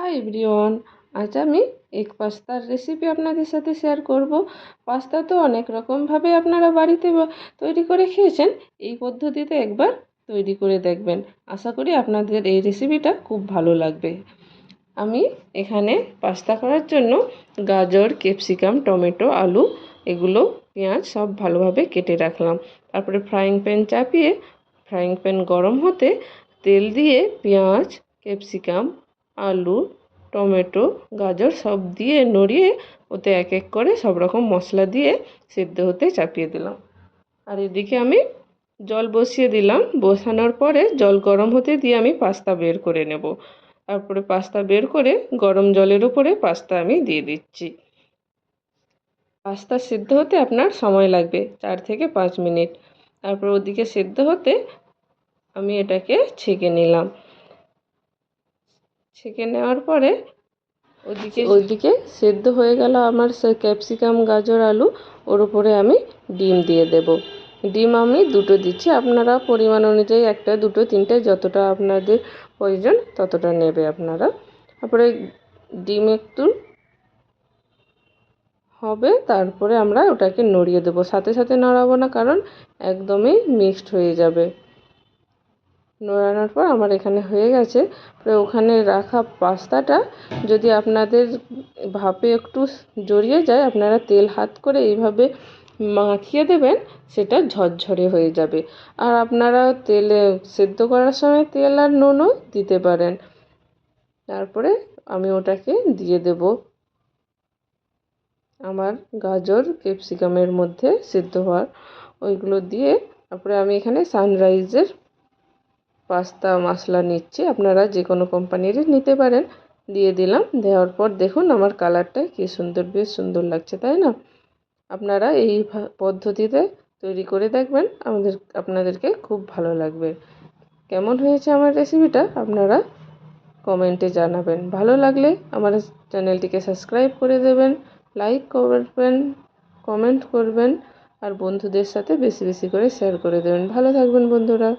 Hi everyone আজ আমি egg পাস্তার recipe আপনাদের সাথে শেয়ার করব। পাস্তা তো অনেক রকমভাবে আপনারা বাড়িতে তৈরি করে খেয়েছেন, এই পদ্ধতিতে একবার তৈরি করে দেখবেন। আশা করি আপনাদের এই রেসিপিটা খুব ভালো লাগবে। আমি এখানে পাস্তা করার জন্য গাজর ক্যাপসিকাম টমেটো, আলু, এগুলো, পেঁয়াজ সব ভালোভাবে কেটে রাখলাম। তারপরে ফ্রাইং প্যান চাপিয়ে ফ্রাইং প্যান গরম হতে তেল দিয়ে পেঁয়াজ ক্যাপসিকাম আলু, টমেটো, গাজর সব দিয়ে নড়িয়ে ওতে এক এক করে সব রকম মশলা দিয়ে সেদ্ধ হতে চাপিয়ে দিলাম। আর এদিকে আমি জল বসিয়ে দিলাম। বসানোর পরে জল গরম হতে দিয়ে আমি পাস্তা বের করে নেব। তারপরে পাস্তা বের করে গরম জলের উপরে পাস্তা আমি দিয়ে দিচ্ছি। পাস্তা সিদ্ধ হতে আপনার সময় লাগবে, চার থেকে পাঁচ মিনিট। তারপর ওদিকে সেদ্ধ হতে আমি এটাকে ছেঁকে নিলাম। ছেঁকে নেওয়ার পরে ওদিকে ওইদিকে সেদ্ধ হয়ে গেল আমার ক্যাপসিকাম, গাজর, আলু। ওর উপরে আমি ডিম দিয়ে দেব। ডিম আমি দুটো দিচ্ছি। আপনারা পরিমাণ অনুযায়ী একটা, দুটো, তিনটে, যতটা আপনাদের প্রয়োজন ততটা নেবে আপনারা। তারপরে ডিম একটু হবে, তারপরে আমরা ওটাকে নড়িয়ে দেবো। সাথে সাথে নড়াবো না, কারণ একদমই মিক্সড হয়ে যাবে। নড়ানোর পর আমার এখানে হয়ে গেছে। ওখানে রাখা পাস্তাটা যদি আপনাদের ভাপে একটু জড়িয়ে যায়, আপনারা তেল হাত করে এইভাবে মাখিয়ে দেবেন, সেটা ঝরঝরে হয়ে যাবে। আর আপনারা তেলে সেদ্ধ করার সময় তেল আর নুনও দিতে পারেন। তারপরে আমি ওটাকে দিয়ে দেব। আমার গাজর, ক্যাপসিকামের মধ্যে সেদ্ধ হওয়ার ওইগুলো দিয়ে, তারপরে আমি এখানে সানরাইজের পাস্তা, মশলা নিচ্ছি। আপনারা যে কোনো কোম্পানিরই নিতে পারেন। দিয়ে দিলাম। দেওয়ার পর দেখুন আমার কালারটা কী সুন্দর, বেশ সুন্দর লাগছে, তাই না? আপনারা এই পদ্ধতিতে তৈরি করে দেখবেন। আমাদের, আপনাদেরকে খুব ভালো লাগবে। কেমন হয়েছে আমার রেসিপিটা আপনারা কমেন্টে জানাবেন। ভালো লাগলে আমার চ্যানেলটিকে সাবস্ক্রাইব করে দেবেন, লাইক করবেন, কমেন্ট করবেন, আর বন্ধুদের সাথে বেশি বেশি করে শেয়ার করে দেবেন। ভালো থাকবেন, বন্ধুরা।